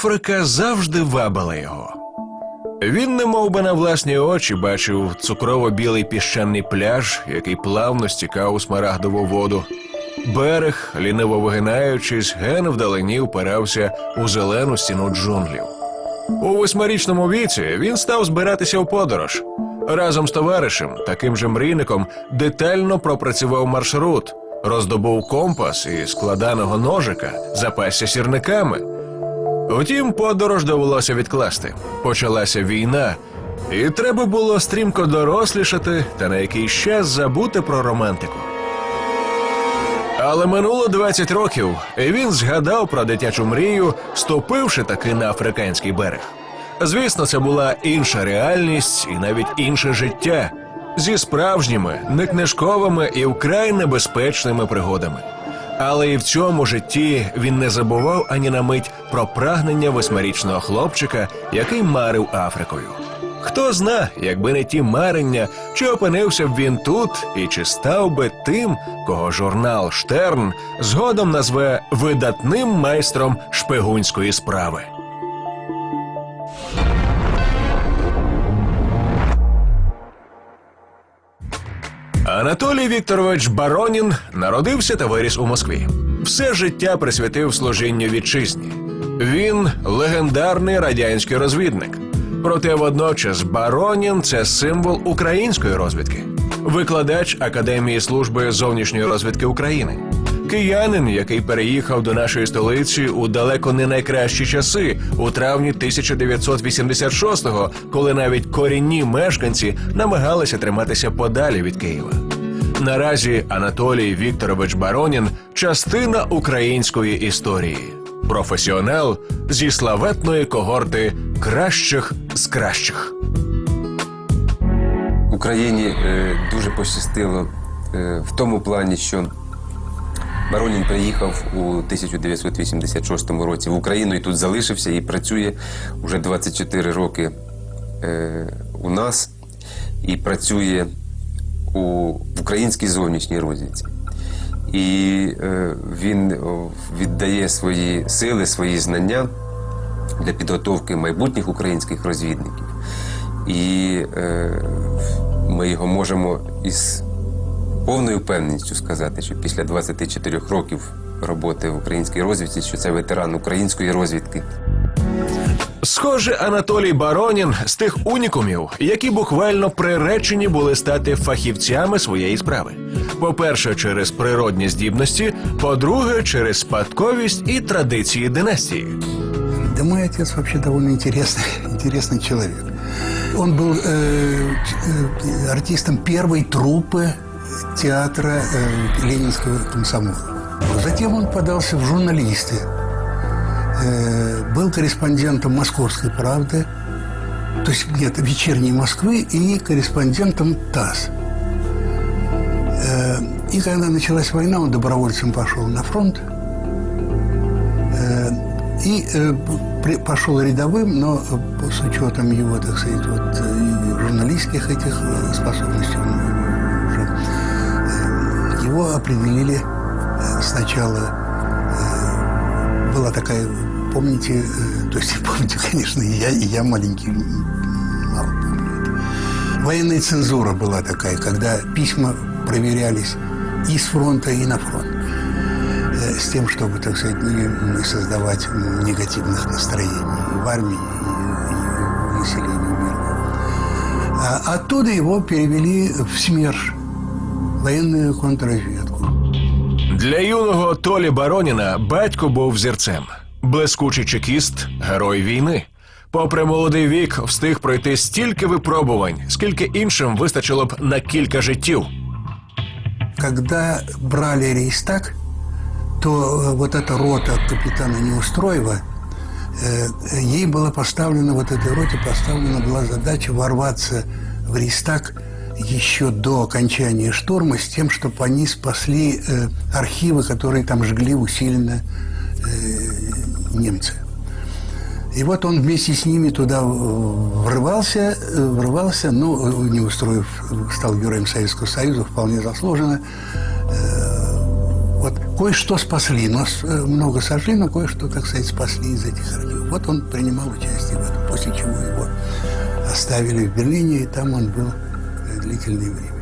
Африка завжди вабила його. Він не би на власні очі бачив цукрово-білий піщаний пляж, який плавно стікав у смарагдову воду. Берег, ліниво вигинаючись, ген вдалині впирався у зелену стіну джунглів. У восьмирічному віці він став збиратися в подорож. Разом з товаришем, таким же мрійником, детально пропрацював маршрут, роздобув компас і складаного ножика, запасся сірниками. Втім, подорож довелося відкласти. Почалася війна, і треба було стрімко дорослішати та на якийсь час забути про романтику. Але минуло 20 років, і він згадав про дитячу мрію, ступивши таки на африканський берег. Звісно, це була інша реальність і навіть інше життя зі справжніми, не книжковими і вкрай небезпечними пригодами. Але і в цьому житті він не забував ані на мить про прагнення восьмирічного хлопчика, який марив Африкою. Хто зна, якби не ті марення, чи опинився б він тут, і чи став би тим, кого журнал Штерн згодом назве видатним майстром шпигунської справи. Анатолій Вікторович Баронін народився та виріс у Москві. Все життя присвятив служінню вітчизні. Він легендарний радянський розвідник. Проте водночас Баронін це символ української розвідки, викладач Академії служби зовнішньої розвідки України. Киянин, який переїхав до нашої столиці у далеко не найкращі часи, у травні 1986-го, коли навіть корінні мешканці намагалися триматися подалі від Києва. Наразі Анатолій Вікторович Баронін частина української історії, професіонал зі славетної когорти кращих з кращих. Україні е, дуже пощастило е, в тому плані, що Баронін приїхав у 1986 році в Україну і тут залишився і працює вже 24 роки е, у нас і працює у в українській зовнішній розвідці. І е, він віддає свої сили, свої знання для підготовки майбутніх українських розвідників. І е, ми його можемо із повною впевненістю сказати, що після 24 років роботи в українській розвідці, що це ветеран української розвідки. Схоже, Анатолій Баронін з тих унікумів, які буквально приречені були стати фахівцями своєї справи. По-перше, через природні здібності, по-друге, через спадковість і традиції династії. Да мой отец вообще довольно интересный, интересный человек. Он был э, э, артистом первой труппы театра э, Ленинского комсомола. Затем он подался в журналисты. Э, был корреспондентом «Московской правды», то есть где-то вечерней Москвы и корреспондентом ТАСС. Э, и когда началась война, он добровольцем пошел на фронт. Э, И э, при- пошел рядовым, но э, с учетом его, так сказать, вот, э, журналистских этих э, способностей, его определили э, сначала, э, была такая, помните, э, то есть помните, конечно, и я, и я маленький, мало помню. Военная цензура была такая, когда письма проверялись и с фронта, и на фронт с тем, чтобы, так сказать, не, создавать негативных настроений в армии, и, в населении мира. Оттуда его перевели в СМЕРШ, военную контрразведку. Для юного Толі Бароніна батько був взірцем, блискучий чекіст, герой війни. Попри молодий вік, встиг пройти стільки випробувань, скільки іншим вистачило б на кілька життів. Когда брали Рейстаг, то э, вот эта рота капитана Неустроева, э, ей была поставлена, вот этой роте поставлена была задача ворваться в Рейстаг еще до окончания штурма с тем, чтобы они спасли э, архивы, которые там жгли усиленно э, немцы. И вот он вместе с ними туда врывался, э, врывался, ну, э, не устроив, стал героем Советского Союза, вполне заслуженно. Э, Вот кое-что спасли, но много сожгли, но кое-что, так сказать, спасли из этих архивов. Вот он принимал участие в этом, после чего его оставили в Берлине, и там он был длительное время.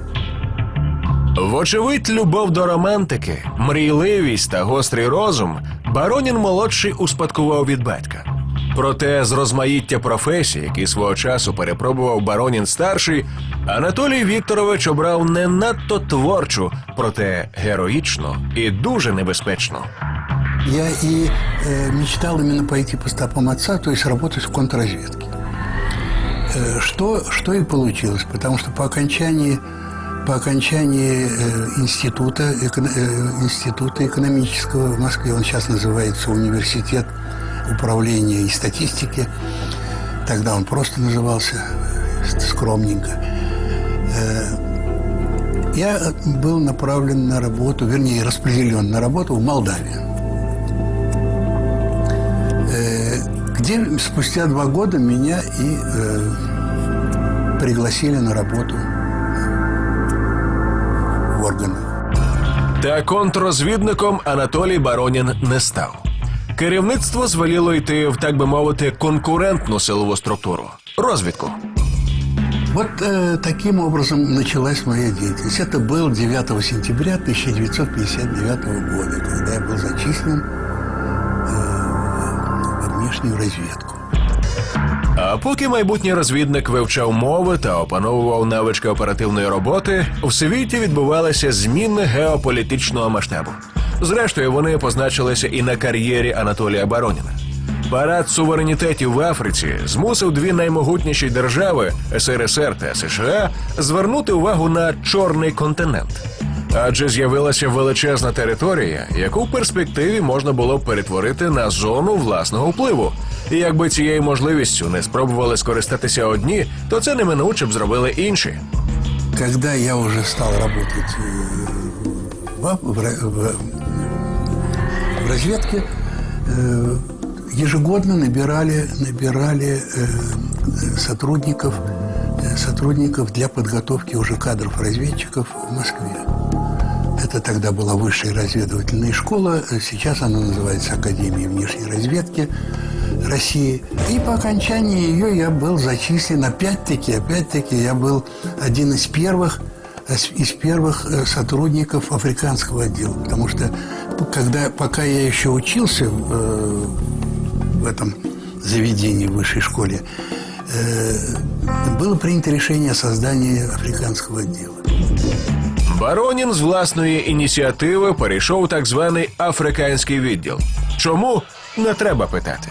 Вочевидь, любов до романтики, мрійливість та гострий розум Баронін молодший успадкував від батька. Проте з розмаїття професій, які свого часу перепробував Баронін старший, Анатолій Вікторович обрав не надто творчу, проте героїчну і дуже небезпечну. Я и э, мечтал именно пойти по стопам отца, то есть работать в контрразведке. Э, что, что и получилось, потому что по окончании, по окончании э, института, э, института экономического в Москве, он сейчас называется Университет управления и статистики, тогда он просто назывался скромненько, я был направлен на работу, вернее, распределен на работу в Молдавию. где спустя два года меня и э, пригласили на работу в органы. Та контррозвідником Анатолій Баронін не став. Керівництво звеліло йти в, так би мовити, конкурентну силову структуру розвідку. Вот э, таким образом началась моя деятельность. Это был 9 сентября 1959 года, когда я был зачислен э, во внешнюю разведку. А поки майбутній розвідник вивчав мови та опановував навички оперативної роботи, в світі відбувалися зміни геополітичного масштабу. Зрештою, вони позначилися і на кар'єрі Анатолія Бароніна. Парад суверенітетів в Африці змусив дві наймогутніші держави СРСР та США звернути увагу на чорний континент Адже з'явилася величезна територія, яку в перспективі можна було б перетворити на зону власного впливу. І якби цією можливістю не спробували скористатися одні, то це неминуче б зробили інші. Когда я уже стал работать э, в, а- в ра- в- в разведке, э, ежегодно набирали, набирали э, сотрудников, э, сотрудников для подготовки уже кадров разведчиков в Москве. Это тогда была высшая разведывательная школа, э, сейчас она называется Академией внешней разведки России. И по окончании ее я был зачислен, опять-таки, опять-таки, я был один из первых, э, из первых э, сотрудников африканского отдела. Потому что когда, пока я еще учился э, в этом заведении, в высшей школе, было принято решение о создании африканского отдела. Баронін з власної ініціативи перейшов так званий африканський відділ. Чому не треба питати?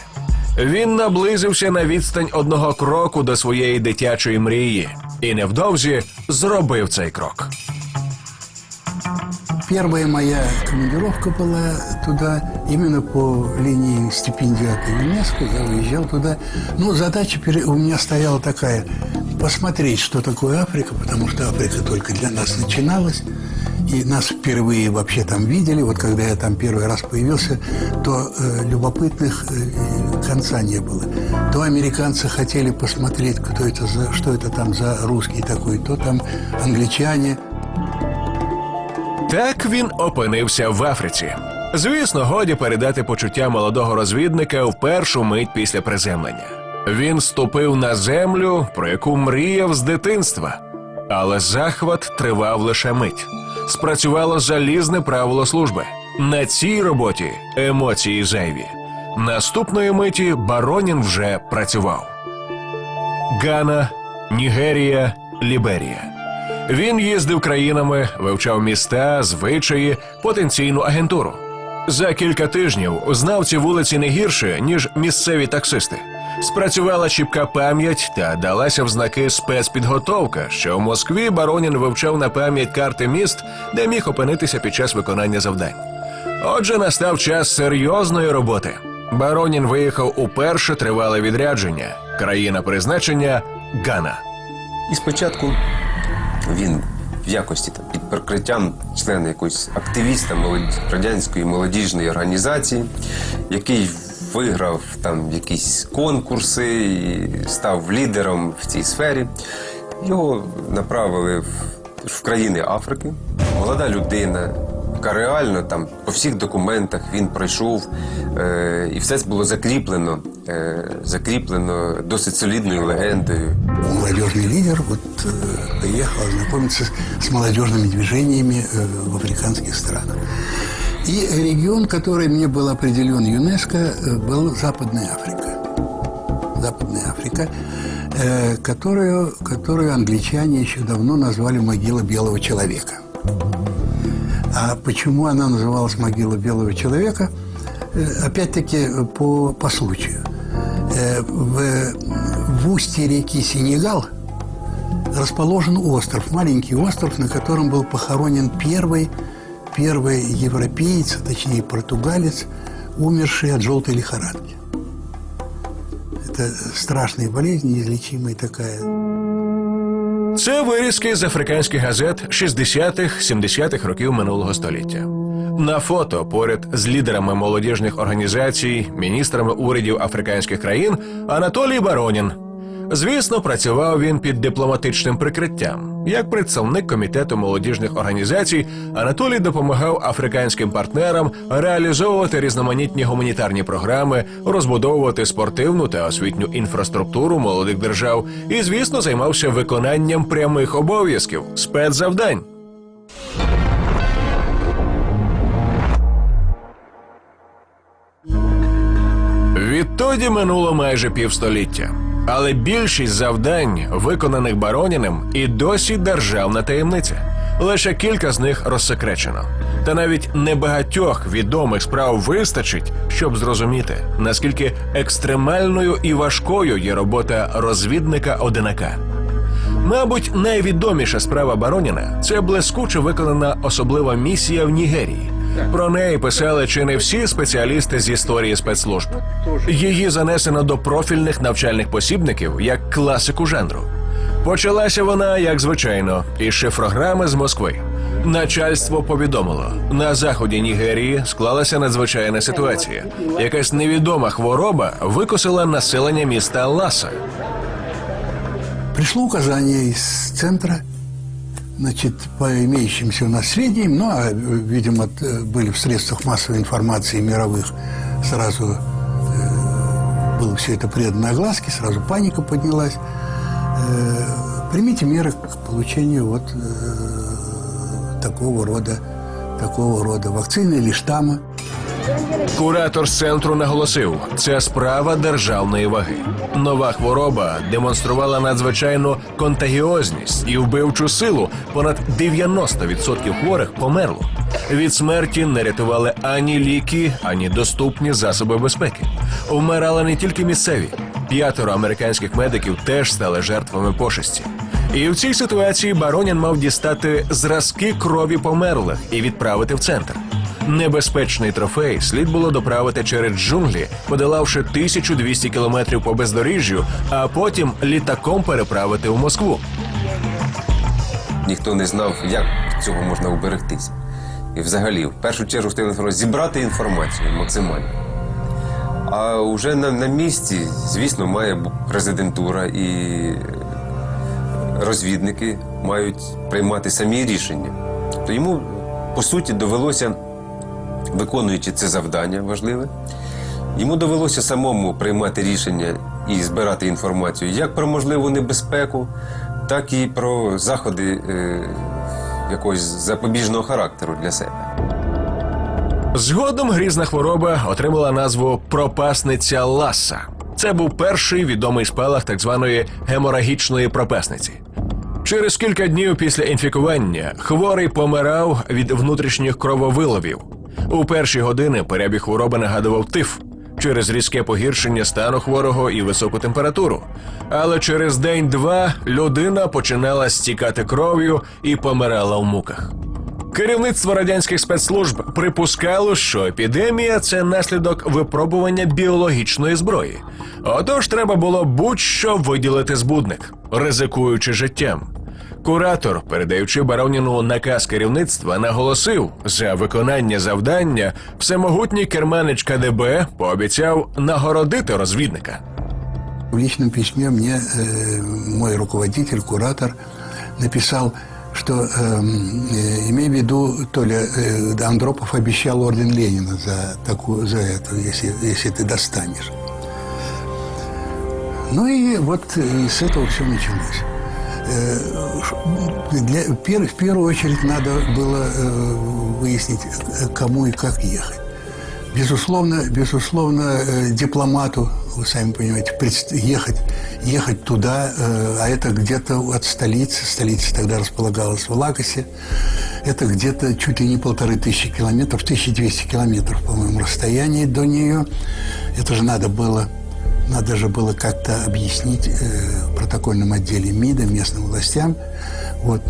Він наблизився на відстань одного кроку до своєї дитячої мрії і невдовзі зробив цей крок. Первая моя командировка была туда именно по линии стипендиата ЮНЕСКО. Я уезжал туда. Ну, задача у меня стояла такая – посмотреть, что такое Африка, потому что Африка только для нас начиналась. И нас впервые вообще там видели. Вот когда я там первый раз появился, то э, любопытных э, конца не было. То американцы хотели посмотреть, кто это за, что это там за русский такой, то там англичане – Так він опинився в Африці. Звісно, годі передати почуття молодого розвідника в першу мить після приземлення. Він ступив на землю, про яку мріяв з дитинства. Але захват тривав лише мить. Спрацювало залізне правило служби. На цій роботі емоції зайві. Наступної миті Баронін вже працював. Гана, Нігерія, Ліберія. Він їздив країнами, вивчав міста, звичаї, потенційну агентуру. За кілька тижнів знав ці вулиці не гірше, ніж місцеві таксисти. Спрацювала чіпка пам'ять та далася в знаки спецпідготовка, що в Москві Баронін вивчав на пам'ять карти міст, де міг опинитися під час виконання завдань. Отже, настав час серйозної роботи. Баронін виїхав у перше тривале відрядження. Країна призначення Гана. І спочатку він в якості там, під прикриттям члена якоїсь активіста молоді... радянської молодіжної організації, який виграв там якісь конкурси і став лідером в цій сфері. Його направили в, в країни Африки. Молода людина, реально там по всіх документах він пройшов, е, і все це було закріплено, е, закріплено досить солідною легендою. Молодежный лидер вот, э, поехал ознакомиться с, с молодежными движениями э, в африканских странах. И регион, который мне был определен ЮНЕСКО, э, был Западная Африка. Западная Африка, э, которую, которую англичане еще давно назвали могила белого человека. А почему она называлась могила белого человека? Э, Опять-таки по, по случаю. В, в устье реки Сенегал расположен остров, маленький остров, на котором был похоронен первый, первый европеец, точнее португалец, умерший от желтой лихорадки. Это страшная болезнь, неизлечимая такая. Це вирізки з африканських газет 60-х, 70-х років минулого століття. На фото поряд з лідерами молодіжних організацій, міністрами урядів африканських країн Анатолій Баронін. Звісно, працював він під дипломатичним прикриттям. Як представник комітету молодіжних організацій, Анатолій допомагав африканським партнерам реалізовувати різноманітні гуманітарні програми, розбудовувати спортивну та освітню інфраструктуру молодих держав і, звісно, займався виконанням прямих обов'язків спецзавдань. Відтоді минуло майже півстоліття. Але більшість завдань, виконаних бароніним, і досі державна таємниця. Лише кілька з них розсекречено. Та навіть небагатьох відомих справ вистачить, щоб зрозуміти, наскільки екстремальною і важкою є робота розвідника одинака. Мабуть, найвідоміша справа Бароніна це блискуче виконана особлива місія в Нігерії. Про неї писали чи не всі спеціалісти з історії спецслужб. Її занесено до профільних навчальних посібників як класику жанру. Почалася вона, як звичайно, із шифрограми з Москви. Начальство повідомило, на заході Нігерії склалася надзвичайна ситуація. Якась невідома хвороба викосила населення міста Ласа. Пришло указание из центра, значит, по имеющимся у нас сведениям, ну, а, видимо, были в средствах массовой информации мировых, сразу э, было все это предано огласке, сразу паника поднялась. Э, примите меры к получению вот э, такого рода, такого рода вакцины или штамма. Куратор центру наголосив, це справа державної ваги. Нова хвороба демонструвала надзвичайну контагіозність і вбивчу силу. Понад 90% хворих померло. Від смерті не рятували ані ліки, ані доступні засоби безпеки. Вмирали не тільки місцеві. П'ятеро американських медиків теж стали жертвами пошесті. І в цій ситуації Баронін мав дістати зразки крові померлих і відправити в центр. Небезпечний трофей слід було доправити через джунглі, подолавши 1200 кілометрів по бездоріжжю, а потім літаком переправити в Москву. Ніхто не знав, як цього можна уберегтися. І взагалі, в першу чергу, інформацію, зібрати інформацію максимально. А вже на, на місці, звісно, має президентура і розвідники мають приймати самі рішення. То йому, по суті, довелося, виконуючи це завдання важливе, йому довелося самому приймати рішення і збирати інформацію як про можливу небезпеку, так і про заходи е, якогось запобіжного характеру для себе. Згодом грізна хвороба отримала назву пропасниця Ласса. Це був перший відомий спалах так званої геморагічної пропасниці. Через кілька днів після інфікування хворий помирав від внутрішніх крововиловів. У перші години перебіг хвороби нагадував тиф через різке погіршення стану хворого і високу температуру. Але через день-два людина починала стікати кров'ю і помирала в муках. Керівництво радянських спецслужб припускало, що епідемія це наслідок випробування біологічної зброї. Отож, треба було будь-що виділити збудник, ризикуючи життям. Куратор, передаючи бароніну наказ керівництва, наголосив, за виконання завдання всемогутній керманич КДБ пообіцяв нагородити розвідника. В личном письме мне э, мой руководитель, куратор, написал, что эм, э, имей в виду, то ли э, Андропов обещал орден Ленина за такую, за это, если, если ты достанешь. Ну и вот э, с этого все началось. Э, Для, в первую очередь надо было э, выяснить, кому и как ехать. Безусловно, безусловно, э, дипломату, вы сами понимаете, ехать, ехать туда, а это где-то от столицы, столица тогда располагалась в Лагосе, это где-то чуть ли не полторы тысячи километров, 1200 километров, по-моему, расстояние до нее. Это же надо было, надо же было как-то объяснить э, в протокольном отделе МИДа, местным властям. Вот.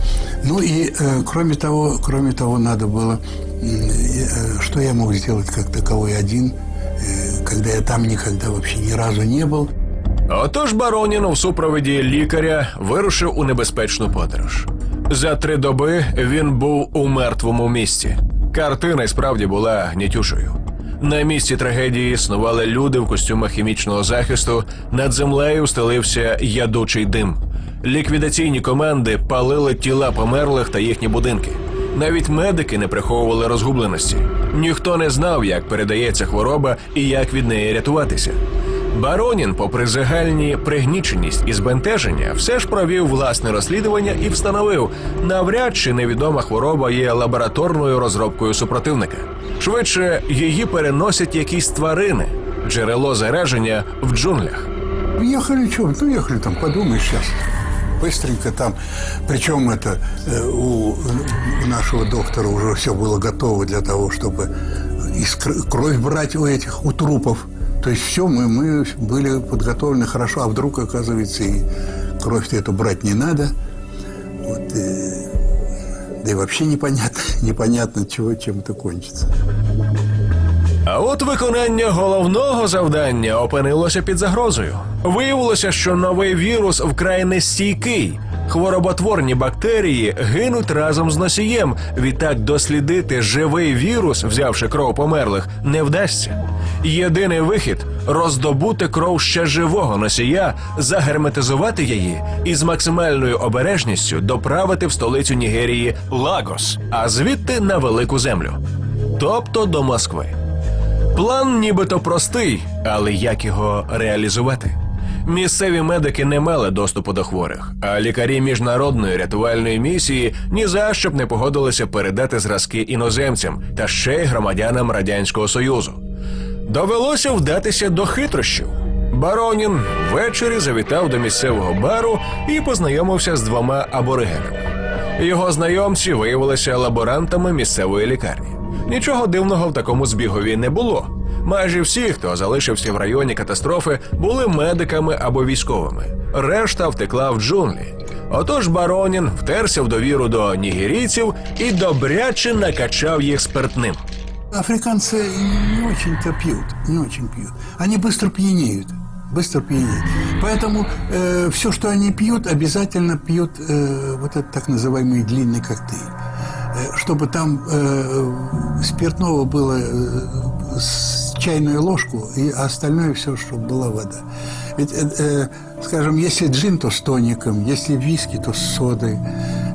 Ну и, э, кроме того, кроме того, надо было, м, э, что я мог сделать как таковой один, э, когда я там никогда вообще ни разу не был. Отож Баронін у супроводі лікаря вирушив у небезпечну подорож. За три доби він був у мертвому місці. Картина й справді була гнітючою. На місці трагедії існували люди в костюмах хімічного захисту. Над землею стелився ядучий дим. Ліквідаційні команди палили тіла померлих та їхні будинки. Навіть медики не приховували розгубленості. Ніхто не знав, як передається хвороба і як від неї рятуватися. Баронін, попри загальні пригніченість і збентеження, все ж провів власне розслідування і встановив, навряд чи невідома хвороба є лабораторною розробкою супротивника. Швидше її переносять якісь тварини, джерело зараження в джунглях. Ехали, что, ну ехали там, подумаешь сейчас. Быстренько там. Причем это э, у, у нашего доктора уже все было готово для того, чтобы из кр- кровь брать у этих, у трупов. То есть все, мы, мы были подготовлены хорошо, а вдруг, оказывается, и кровь-то эту брать не надо. Вот, э, да и вообще непонятно, непонятно, чего, чем это кончится. А от виконання головного завдання опинилося під загрозою. Виявилося, що новий вірус вкрай нестійкий. Хвороботворні бактерії гинуть разом з носієм. Відтак дослідити живий вірус, взявши кров померлих, не вдасться. Єдиний вихід роздобути кров ще живого носія, загерметизувати її і з максимальною обережністю доправити в столицю Нігерії Лагос, а звідти на велику землю, тобто до Москви. План нібито простий, але як його реалізувати? Місцеві медики не мали доступу до хворих, а лікарі міжнародної рятувальної місії ні за що б не погодилися передати зразки іноземцям та ще й громадянам радянського союзу. Довелося вдатися до хитрощів. Баронін ввечері завітав до місцевого бару і познайомився з двома аборигенами. Його знайомці виявилися лаборантами місцевої лікарні. Нічого дивного в такому збігові не було. Майже всі, хто залишився в районі катастрофи, були медиками або військовими. Решта втекла в джунглі. Отож Баронін втерся в довіру до нігерійців і добряче накачав їх спиртним. Африканцы не очень-то пьют, не очень пьют. Они быстро пьянеют, быстро пьянеют. Поэтому все, что они пьют, обязательно пьют э, вот этот так называемый длинный коктейль. Э, чтобы там э, спиртного было э, с чайную ложку, и остальное все, чтобы была вода. Ведь, э, э, скажем, если джин, то с тоником, если виски, то с содой,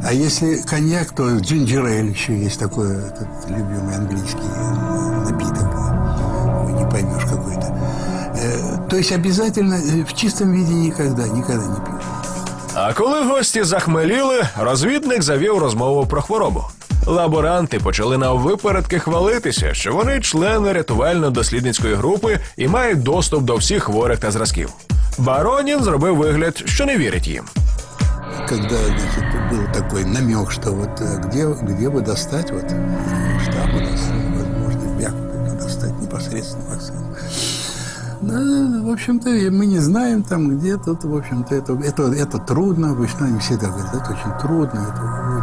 а если коньяк, то джинджер-эль еще есть такой этот любимый английский э, напиток. Ой, не поймешь какой-то. Э, То есть обязательно э, в чистом виде никогда, никогда не пьют. А коли гості захмеліли, розвідник завів розмову про хворобу. Лаборанти почали наввипередки хвалитися, що вони члени рятувально-дослідницької групи і мають доступ до всіх хворих та зразків. Баронін зробив вигляд, що не вірить їм. Когда значит, был такой намек, что вот э, где, где бы достать, вот штаб у нас, возможно, Якубе достать непосредственно вакцину. Да, в общем-то, мы не знаем там, где тут, в общем-то, это, это, это трудно. Вы знаете, всегда говорят, это очень трудно, это, вот,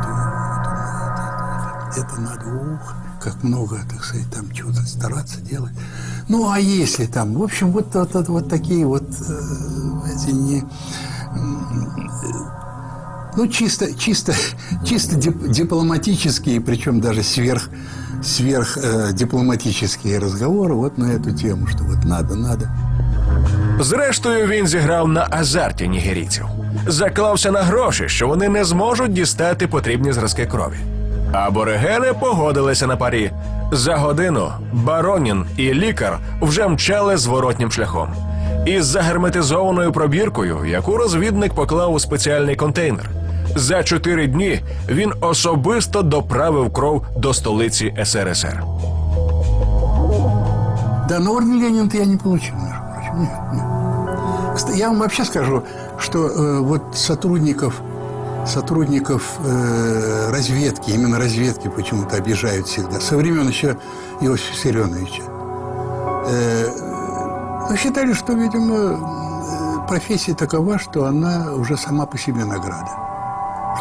это, это надо, ух, как много, так сказать, там чего-то стараться делать. Ну, а если там, в общем, вот, вот, вот, вот такие вот эти не, ну, чисто, чисто, чисто дип- дипломатические, причем даже сверх, сверх э, дипломатические разговоры вот на эту тему, что вот надо, надо. Зрештою, він зіграв на азарті нігерійців. Заклався на гроші, що вони не зможуть дістати потрібні зразки крові. Аборигени погодилися на парі. За годину Баронін і лікар вже мчали зворотнім шляхом. Із загерметизованою пробіркою, яку розвідник поклав у спеціальний контейнер. За чотири дні він особисто доправив кров до столиці СРСР. Да, но орден Ленина-то я не получил, между прочим. Нет, нет. Кста- Я вам вообще скажу, что э, вот сотрудников, сотрудников э, разведки, именно разведки почему-то обижают всегда, со времен еще Иосифа Виссарионовича. Э, ну, считали, что, видимо, профессия такова, что она уже сама по себе награда.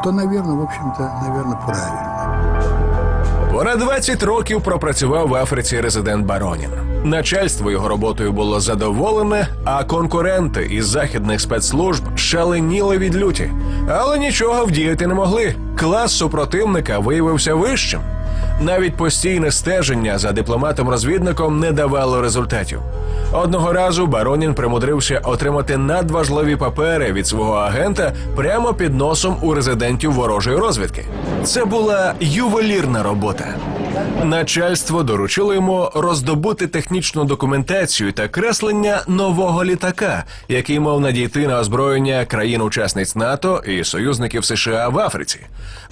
Что, наверное, в общем-то, наверное, правильно. Понад 20 років пропрацював в Африці резидент Баронін. Начальство його роботою було задоволене, а конкуренти із західних спецслужб шаленіли від люті. Але нічого вдіяти не могли. Клас супротивника виявився вищим. Навіть постійне стеження за дипломатом-розвідником не давало результатів. Одного разу Баронін примудрився отримати надважливі папери від свого агента прямо під носом у резидентів ворожої розвідки. Це була ювелірна робота. Начальство доручило йому роздобути технічну документацію та креслення нового літака, який мав надійти на озброєння країн-учасниць НАТО і союзників США в Африці.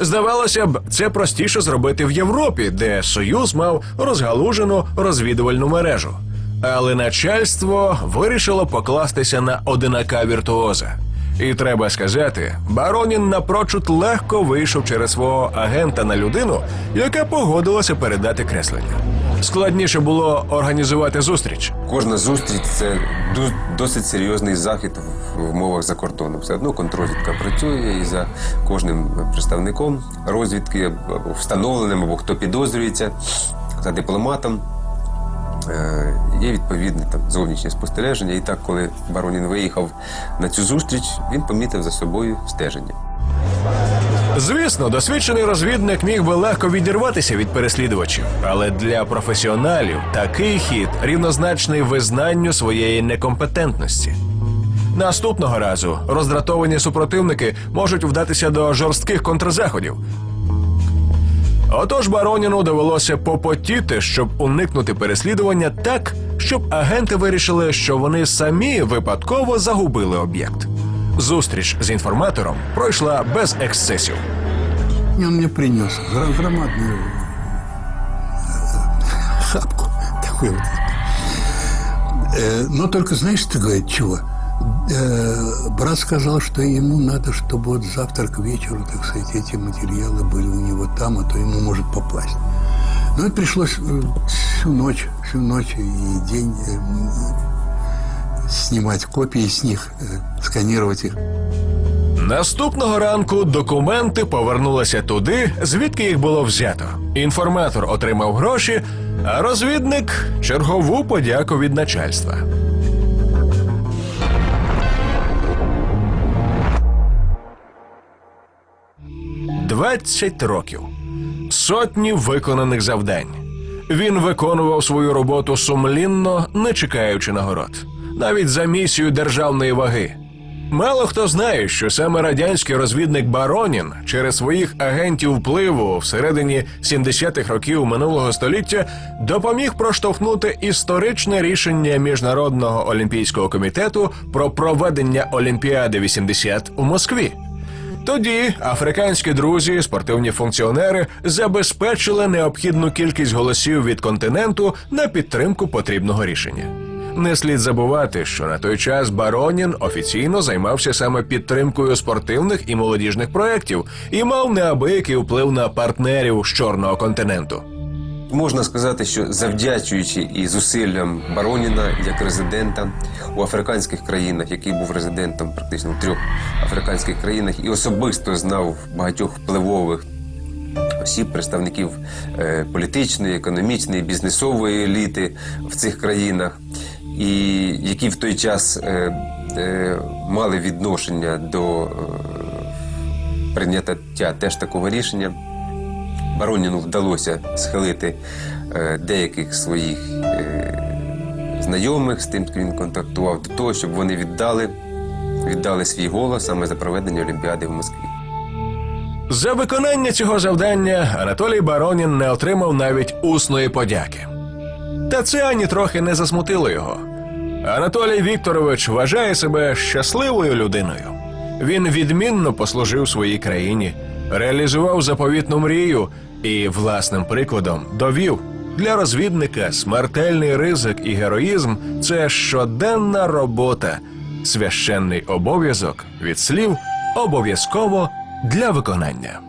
Здавалося б, це простіше зробити в Європі, де Союз мав розгалужену розвідувальну мережу. Але начальство вирішило покластися на одинака віртуоза. І треба сказати, Баронін напрочуд легко вийшов через свого агента на людину, яка погодилася передати креслення. Складніше було організувати зустріч. Кожна зустріч це досить серйозний захід в- умовах за кордоном. Все одно контррозвідка працює і за кожним представником розвідки або встановленим або хто підозрюється за дипломатом. Е, Є відповідне там зовнішнє спостереження. І так, коли Баронін виїхав на цю зустріч, він помітив за собою стеження. Звісно, досвідчений розвідник міг би легко відірватися від переслідувачів, але для професіоналів такий хід рівнозначний визнанню своєї некомпетентності. Наступного разу роздратовані супротивники можуть вдатися до жорстких контрзаходів. Отож Бароніну довелося попотіти, щоб уникнути переслідування так, щоб агенти вирішили, що вони самі випадково загубили об'єкт. Зустріч з інформатором пройшла без ексцесів. И он мне принес гра- громадную э, шапку. Такой вот. Э, Но только знаешь, ты говорит, чего? Э, Брат сказал, что ему надо, чтобы вот завтра к вечеру, так сказать, эти материалы были у него там, а то ему может попасть. Но это пришлось э, всю ночь, всю ночь и день э, снимать копии с них, э, сканировать их. Наступного ранку документи повернулися туди, звідки їх було взято. Інформатор отримав гроші, а розвідник чергову подяку від начальства. Двадцять років. Сотні виконаних завдань. Він виконував свою роботу сумлінно, не чекаючи нагород, навіть за місію державної ваги. Мало хто знає, що саме радянський розвідник Баронін через своїх агентів впливу всередині 70-х років минулого століття допоміг проштовхнути історичне рішення міжнародного олімпійського комітету про проведення Олімпіади 80 у Москві. Тоді африканські друзі, спортивні функціонери забезпечили необхідну кількість голосів від континенту на підтримку потрібного рішення. Не слід забувати, що на той час Баронін офіційно займався саме підтримкою спортивних і молодіжних проєктів і мав неабиякий вплив на партнерів з чорного континенту. Можна сказати, що завдячуючи і зусиллям Бароніна як резидента у африканських країнах, який був резидентом практично в трьох африканських країнах, і особисто знав багатьох впливових осіб, представників е, політичної, економічної, бізнесової еліти в цих країнах, і які в той час е, е, мали відношення до прийняття теж такого рішення. Бароніну вдалося схилити е, деяких своїх е, знайомих з тим, він контактував, до того, щоб вони віддали віддали свій голос саме за проведення Олімпіади в Москві. За виконання цього завдання Анатолій Баронін не отримав навіть усної подяки. Та це ані трохи не засмутило його. Анатолій Вікторович вважає себе щасливою людиною. Він відмінно послужив своїй країні, реалізував заповітну мрію і власним прикладом довів для розвідника смертельний ризик і героїзм це щоденна робота, священний обов'язок від слів обов'язково для виконання.